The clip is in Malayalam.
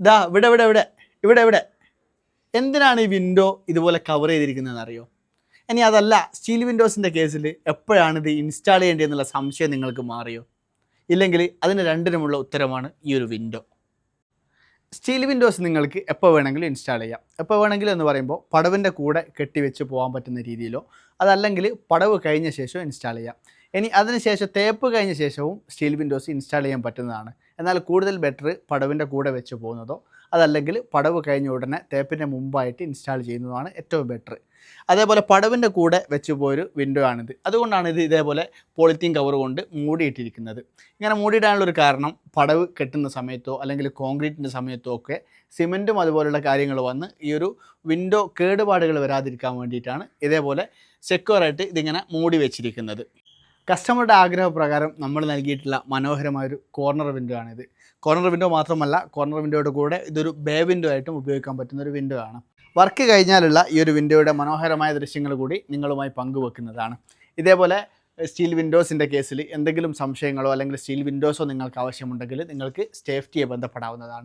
ദാ ഇവിടെ ഇവിടെ ഇവിടെ ഇവിടെ ഇവിടെ. എന്തിനാണ് ഈ വിൻഡോ ഇതുപോലെ കവർ ചെയ്തിരിക്കുന്നതെന്ന് അറിയോ? ഇനി അതല്ല സ്റ്റീൽ വിൻഡോസിന്റെ കേസിൽ എപ്പോഴാണ് ഇത് ഇൻസ്റ്റാൾ ചെയ്യേണ്ടതെന്നുള്ള സംശയം നിങ്ങൾക്ക് മാറിയോ? ഇല്ലെങ്കിൽ അതിന് രണ്ടിനുമുള്ള ഉത്തരമാണ് ഈ ഒരു വിൻഡോ സ്റ്റീൽ വിൻഡോസ് നിങ്ങൾക്ക് എപ്പോൾ വേണമെങ്കിലും ഇൻസ്റ്റാൾ ചെയ്യാം. എപ്പോൾ വേണമെങ്കിലും എന്ന് പറയുമ്പോൾ പടവിന്റെ കൂടെ കെട്ടിവെച്ച് പോകാൻ പറ്റുന്ന രീതിയിലോ അതല്ലെങ്കിൽ പടവ് കഴിഞ്ഞ ശേഷം ഇൻസ്റ്റാൾ ചെയ്യാം. ഇനി അതിനുശേഷം തേപ്പ് കഴിഞ്ഞ ശേഷവും സ്റ്റീൽ വിൻഡോസ് ഇൻസ്റ്റാൾ ചെയ്യാൻ പറ്റുന്നതാണ്. എന്നാൽ കൂടുതൽ ബെറ്റർ പടവിന്റെ കൂടെ വെച്ച് പോകുന്നതോ അതല്ലെങ്കിൽ പടവ് കഴിഞ്ഞ ഉടനെ തേപ്പിന്റെ മുമ്പായിട്ട് ഇൻസ്റ്റാൾ ചെയ്യുന്നതാണ് ഏറ്റവും ബെറ്റർ. അതേപോലെ പടവിന്റെ കൂടെ വെച്ച് പോയൊരു വിൻഡോ ആണിത്. അതുകൊണ്ടാണ് ഇത് ഇതേപോലെ പോളിത്തീൻ കവർ കൊണ്ട് മൂടിയിട്ടിരിക്കുന്നത്. ഇങ്ങനെ മൂടിയിടാനുള്ളൊരു കാരണം പടവ് കെട്ടുന്ന സമയത്തോ അല്ലെങ്കിൽ കോൺക്രീറ്റിന്റെ സമയത്തോ ഒക്കെ സിമെന്റും അതുപോലുള്ള കാര്യങ്ങൾ വന്ന് ഈ ഒരു വിൻഡോ കേടുപാടുകൾ വരാതിരിക്കാൻ വേണ്ടിയിട്ടാണ് ഇതേപോലെ സെക്യൂറായിട്ട് ഇതിങ്ങനെ മൂടി വെച്ചിരിക്കുന്നത്. കസ്റ്റമറുടെ ആഗ്രഹപ്രകാരം നമ്മൾ നൽകിയിട്ടുള്ള മനോഹരമായൊരു കോർണർ വിൻഡോ ആണിത്. കോർണർ വിൻഡോ മാത്രമല്ല കോർണർ വിൻഡോയുടെ കൂടെ ഇതൊരു ബേ വിൻഡോ ആയിട്ടും ഉപയോഗിക്കാൻ പറ്റുന്ന ഒരു വിൻഡോ ആണ്. വർക്ക് കഴിഞ്ഞാലുള്ള ഈ ഒരു വിൻഡോയുടെ മനോഹരമായ ദൃശ്യങ്ങൾ കൂടി നിങ്ങളുമായി പങ്കുവെക്കുന്നതാണ്. ഇതേപോലെ സ്റ്റീൽ വിൻഡോസിന്റെ കേസിൽ എന്തെങ്കിലും സംശയങ്ങളോ അല്ലെങ്കിൽ സ്റ്റീൽ വിൻഡോസോ നിങ്ങൾക്ക് ആവശ്യമുണ്ടെങ്കിൽ നിങ്ങൾക്ക് സേഫ്റ്റിയെ ബന്ധപ്പെടാവുന്നതാണ്.